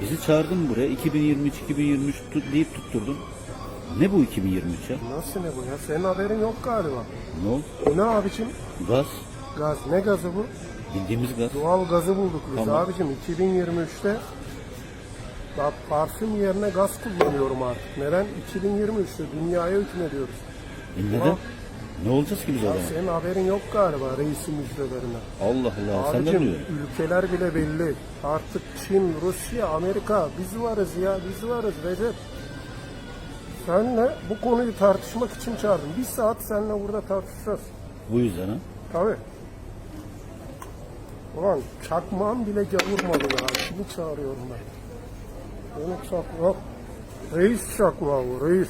Bizi çağırdın buraya 2023 2023 tut, deyip tutturdun. Ne bu 2023 ya? Nasıl ne bu ya? Senin haberin yok galiba. Ne oldu? Bu ne abicim? Gaz. Gaz. Ne gazı bu? Bildiğimiz gaz. Doğal gazı bulduk biz Tamam. abicim 2023'te Bak parfüm yerine gaz kullanıyorum artık. Neden? 2023'te dünyaya hükmediyoruz. E neden? Ne olacağız ki biz o Ya zaman? senin haberin yok galiba reisin müjdelerine. Allah Allah sen de Abicim biliyorsun. ülkeler bile belli. Artık Çin, Rusya, Amerika biz varız ya biz varız Recep. Senle bu konuyu tartışmak için çağırdım. Bir saat seninle burada tartışacağız. Bu yüzden ha. Tabii. Ulan çakmağım bile gavurmadı ya. Kimi çağırıyorum ben? Benim çakmağım. Reis çakmağı bu reis.